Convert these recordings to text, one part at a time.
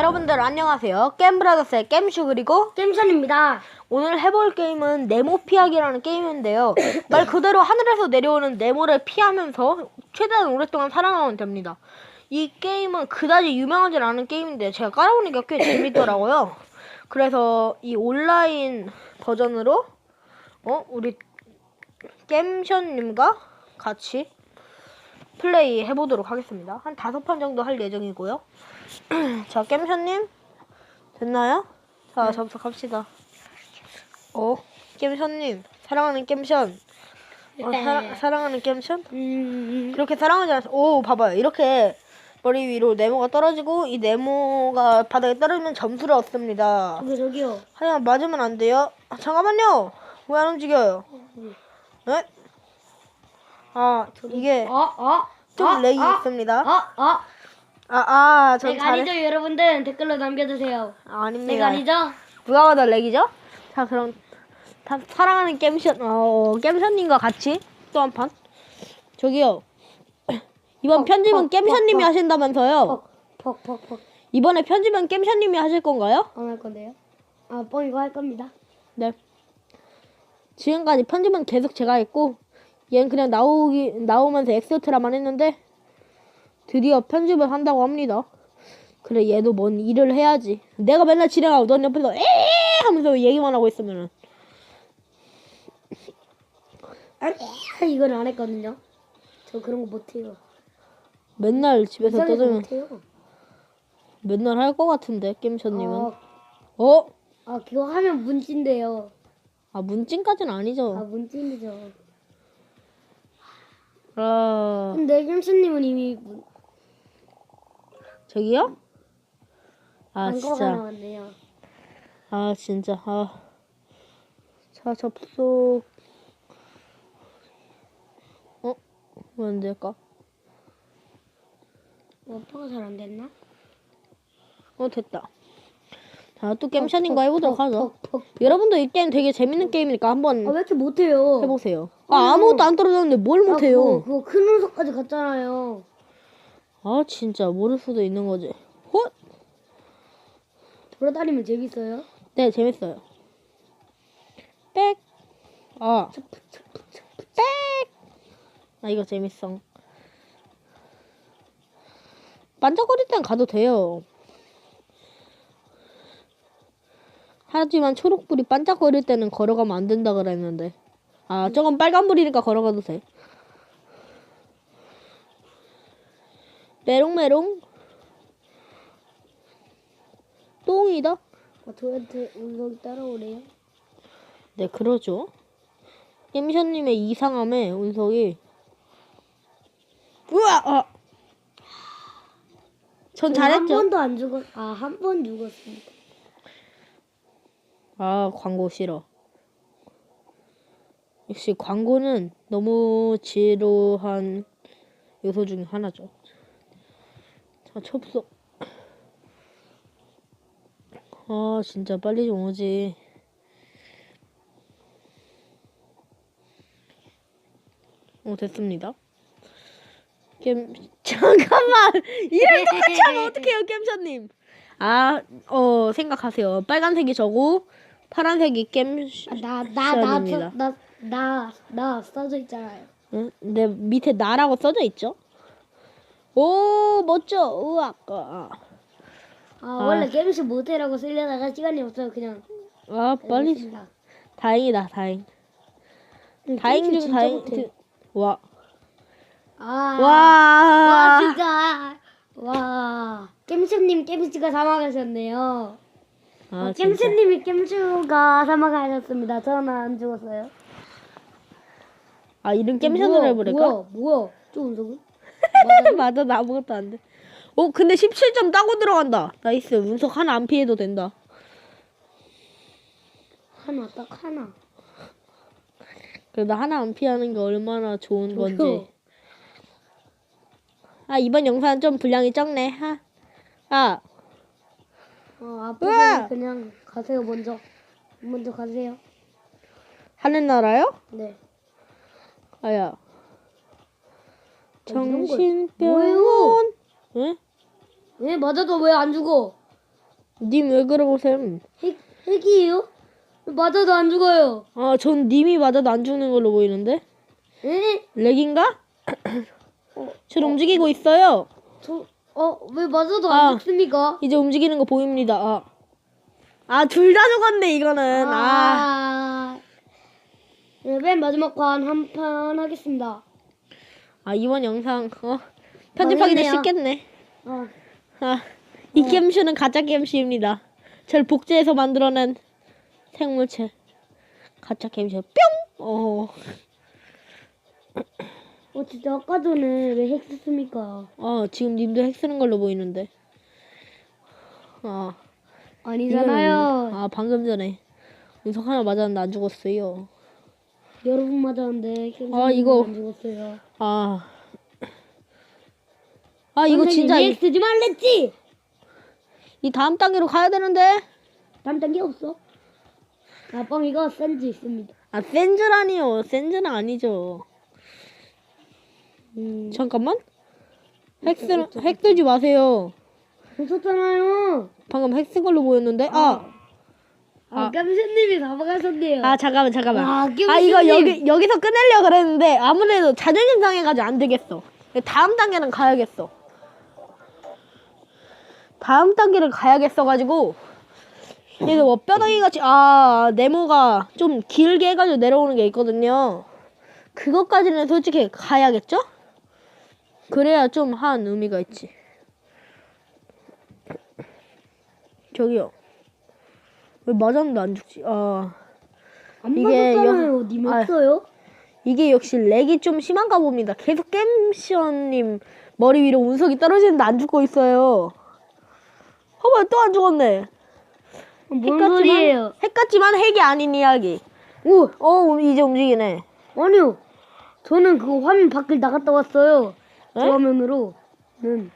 여러분들 안녕하세요. 게임브라더스의 게임슈 그리고 겜션입니다. 오늘 해볼 게임은 네모 피하기라는 게임인데요. 말 그대로 하늘에서 내려오는 네모를 피하면서 최대한 오랫동안 살아남으면 됩니다. 이 게임은 그다지 유명하진 않은 게임인데 제가 깔아보니까 꽤 재밌더라고요. 그래서 이 온라인 버전으로 어 우리 겜션님과 같이 플레이 해보도록 하겠습니다. 한 다섯 판 정도 할 예정이고요. 자, 겜션님 됐나요? 자, 접속합시다. 어, 겜션님 사랑하는 겜션. 어, 사랑 사랑하는 겜션? 음, 그렇게 사랑하지 않았어. 오, 봐봐요. 이렇게 머리 위로 네모가 떨어지고 이 네모가 바닥에 떨어지면 점수를 얻습니다. 저기 저기요. 하지만 맞으면 안 돼요. 아, 잠깐만요. 왜 안 움직여요? 네? 아, 이게 어, 어, 좀 어, 렉이 어, 있습니다. 아, 아, 전렉 잘해. 아니죠, 여러분들 댓글로 남겨주세요. 아, 렉 아닙니다. 아니죠? 누가 봐도 렉이죠? 자, 그럼 다 사랑하는 겜션, 어, 겜션님과 같이 또 한 판. 저기요. 이번 어, 편집은 어, 겜션님이 어. 하신다면서요? 퍽, 퍽, 퍽, 퍽. 이번에 편집은 겜션님이 하실 건가요? 안 할 건데요? 아, 뻥 이거 할 겁니다. 네. 지금까지 편집은 계속 제가 했고, 얘는 그냥 나오기, 나오면서 엑스트라만 했는데, 드디어 편집을 한다고 합니다. 그래, 얘도 뭔 일을 해야지. 내가 맨날 진행하고 넌 옆에서 에 하면서 얘기만 하고 있으면은. 아, 이건 안 했거든요. 저 그런 거 못해요. 맨날 집에서 이상해서 떠들면 못해요. 맨날 할 것 같은데, 겜션님은. 아, 어? 아, 그거 하면 문찐데요. 아, 문찐까지는 아, 아니죠. 문찐이죠. 아, 근데 겜션님은 이미 문- 저기요? 아, 광고가 진짜. 나왔네요. 아 진짜 아. 자 접속 어? 왜 안 될까? 워터가 잘 안 됐나? 어 됐다 자또 겜샤님과 해보도록 퍽, 하죠 퍽, 퍽. 여러분도 이 게임 되게 재밌는 게임이니까 한번 아, 왜 이렇게 못해요? 해보세요 아 아무것도 안 떨어졌는데 뭘 아, 못해요 그거 큰 운석까지 갔잖아요. 아 진짜 모를 수도 있는 거지 헛? 돌아다니면 재밌어요? 네 재밌어요 빽 아. 빽! 아, 이거 재밌어. 반짝거릴 땐 가도 돼요. 하지만 초록불이 반짝거릴 때는 걸어가면 안 된다 그랬는데. 아, 저건 빨간불이니까 걸어가도 돼. 메롱메롱. 똥이다? 아, 저한테 운석이 따라오래요? 네, 그러죠. 겜션님의 이상함에 운석이 우와! 아. 전 한 잘했죠. 번도 안 죽었, 아, 한 번 죽었습니다. 아, 광고 싫어. 역시 광고는 너무 지루한 요소 중 하나죠. 자, 접속. 아, 진짜 빨리 좀 오지. 어, 됐습니다. 겜, 잠깐만! 이름 똑같이 하면 어떡해요, 겜샤님? 아, 어, 생각하세요. 빨간색이 저고, 파란색이 겜, 아, 나, 나, 나, 션입니다. 저, 나, 나, 나 써져 있잖아요. 응? 내 밑에 나라고 써져 있죠? 오, 멋져. 우와. 아, 아, 원래 게임시 모텔라고 쓰려다가 시간이 없어서 그냥. 아 빨리. 했습니다. 다행이다, 다행. 음, 다행 중 진짜 다행. 못해. 드- 와. 아, 와. 와, 진짜. 와. 겜쇼님 겜쇼가 사망하셨네요. 아, 아, 진짜. 겜쇼님이 겜쇼가 사망하셨습니다. 저는 안 죽었어요. 아, 이름 겜션으로 해버릴까? 뭐야, 뭐야. 저 운석은? 맞아, 나 아무것도 안 돼. 오, 근데 17점 따고 들어간다. 나이스. 운석 하나 안 피해도 된다. 하나, 딱 하나. 그래도 하나 안 피하는 게 얼마나 좋은. 건지. 아, 이번 영상은 좀 분량이 적네. 하. 아, 어, 으아! 앞으로 그냥 가세요, 먼저. 먼저 가세요. 하는 나라요? 네. 아야. 거 정신병원. 응? 왜 맞아도 왜 안 죽어? 님 왜 그러고셈? 핵 핵이에요? 맞아도 안 죽어요. 아, 전 님이 맞아도 안 죽는 걸로 보이는데? 에? 렉인가? 어, 저 움직이고 있어요. 저 어 왜 맞아도 아. 안 죽습니까? 이제 움직이는 거 보입니다. 아, 아 둘 다 죽었네 이거는. 아, 아. 네, 맨 마지막 관 한 판 하겠습니다. 아 이번 영상 어 편집하기도 망했네요. 쉽겠네. 어. 아, 이 게임쇼는 가짜 게임쇼입니다. 절 복제해서 만들어낸 생물체. 가짜 게임쇼. 뿅! 어, 어 진짜 아까 전에 왜 핵 썼습니까? 어 지금 님도 핵 쓰는 걸로 보이는데. 아, 아니잖아요. 아 방금 전에 운석 하나 맞았는데 안 죽었어요. 여러분 맞았는데 캠 아, 이거- 안 죽었어요. 아, 아 이거 진짜 이, 핵 쓰지 말랬지. 이 다음 단계로 가야 되는데. 다음 단계 없어? 아 뻥이가 센즈 있습니다. 아 센즈라니요. 센즈는 아니죠. 음. 잠깐만. 핵 쓰, 핵 들지 마세요. 없었잖아요. 방금 핵쓴 걸로 보였는데. 아, 아, 아. 깜신님이 다 막아섰네요. 아 잠깐만 잠깐만. 와, 아 이거. 여기 여기서 끝내려 그랬는데 아무래도 자존심 상해가지고 안 되겠어. 다음 단계는 가야겠어. 다음 단계를 가야겠어가지고 그래서 뭐 뼈다귀 같이 아 네모가 좀 길게 해가지고 내려오는 게 있거든요. 그것까지는 솔직히 가야겠죠? 그래야 좀 한 의미가 있지. 저기요. 왜 맞았는데 안 죽지? 아. 안 이게 맞았잖아요. 님 아. 없어요? 이게 역시 렉이 좀 심한가 봅니다. 계속 겜시언님 머리 위로 운석이 떨어지는데 안 죽고 있어요. 허벌 또안 죽었네. 뭔 소리예요? 핵 같지만 핵이 아닌 이야기. 오, 어 이제 움직이네. 아니요. 저는 그거 화면 밖을 나갔다 왔어요. 저 에? 화면으로는.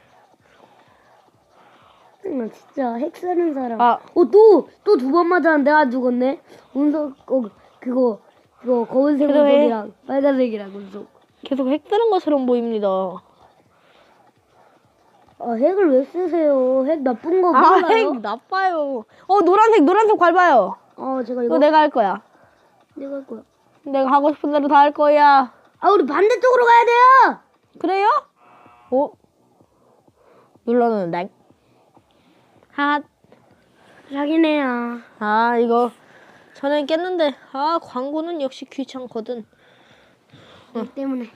나 진짜 핵 쓰는 사람. 아. 어, 또, 또 두 번 맞았는데 안 죽었네? 운석, 어, 그거, 그거, 거울색 그래. 운석이랑 빨간색이랑 운석. 계속 핵 쓰는 것처럼 보입니다. 아, 핵을 왜 쓰세요? 핵 나쁜 거 아 몰라요? 핵 나빠요. 어 노란색 노란색 밟아요. 어, 제가 이거 이거 내가 할 거야. 내가 할 거야. 내가 하고 싶은 대로 다 할 거야. 아, 우리 반대쪽으로 가야 돼요! 그래요? 어? 눌러놓는다. 핫. 자기네야. 아 이거 전에 깼는데 아 광고는 역시 귀찮거든 핵 때문에.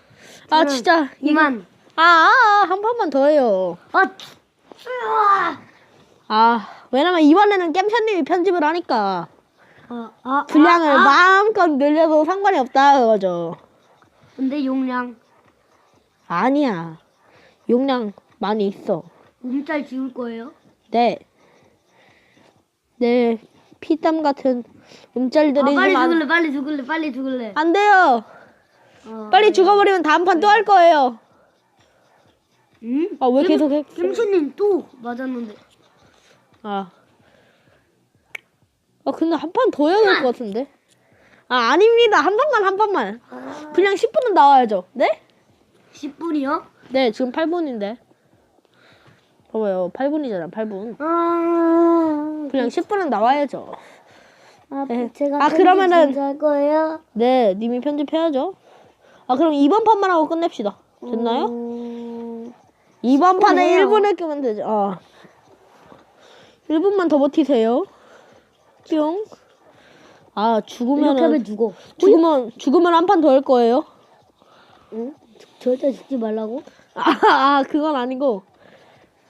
아 진짜 이만. 아한 판만 더 해요 아, 으아! 아 왜냐면 이번에는 겜션님이 편집을 하니까 아, 아, 분량을 아, 아. 마음껏 늘려도 상관이 없다 그거죠 근데 용량 아니야 용량 많이 있어 몸짤 지울 거예요? 네. 네 피땀 같은 음짤들이 아, 빨리 죽을래, 빨리 죽을래, 빨리 죽을래. 안 돼요 어, 빨리 죽어버리면 다음 판 또 할 거예요 응? 아 왜 계속 해? 김수님 또 맞았는데. 아. 아, 근데 한 판 더 해야 될 것 같은데? 아, 아닙니다. 한 판만, 한 판만. 그냥 10분은 나와야죠. 네? 10분이요? 네, 지금 8분인데. 봐봐요. 8분이잖아, 8분. 아, 그냥 10분은 나와야죠. 아, 네. 제가 아, 그러면은- 할 거예요. 네, 님이 편집해야죠. 아, 그럼 이번 판만 하고 끝냅시다. 됐나요? 음, 이번 판에 해요. 1분을 끄면 되죠. 아. 1분만 더 버티세요. 뿅. 아, 이렇게 죽으면은. 하면 죽어. 죽으면 죽으면 한 판 더 할 거예요. 응? 절대 죽지 말라고? 아, 아 그건 아니고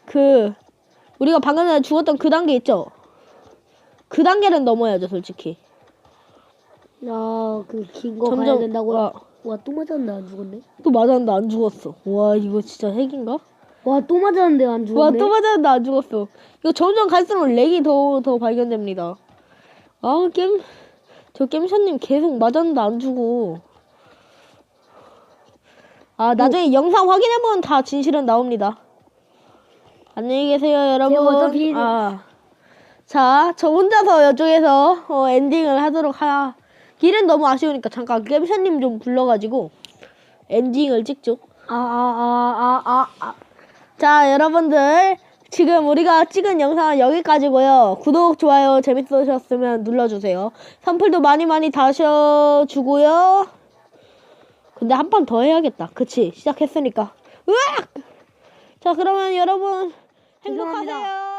그 우리가 방금 전에 죽었던 그 단계 있죠. 그 단계는 넘어야죠, 솔직히. 아, 그긴 거 가야 점점 된다고요? 와, 와, 또 맞았는데 안 죽었네. 또 맞았는데 안 죽었어. 와 이거 진짜 핵인가? 와, 또 맞았는데 안와 죽었네. 또 맞았는데 안 죽었어. 이거 점점 갈수록 렉이 더 더 발견됩니다. 아 게임 저 게임샤님 계속 맞았는데 안 죽어. 아 나중에 영상 확인해보면 다 진실은 나옵니다. 안녕히 계세요, 여러분. 빈... 아. 자, 저 혼자서 이쪽에서 어, 엔딩을 하도록 하. 길은 너무 아쉬우니까 잠깐 겜션님 좀 불러가지고 엔딩을 찍죠. 아, 아, 아, 아, 아. 자, 여러분들. 지금 우리가 찍은 영상은 여기까지고요. 구독, 좋아요 재밌으셨으면 눌러주세요. 선풀도 많이 많이 다셔주고요. 근데 한 판 더 해야겠다. 그치? 시작했으니까. 으악! 자, 그러면 여러분. 행복하세요. 죄송합니다.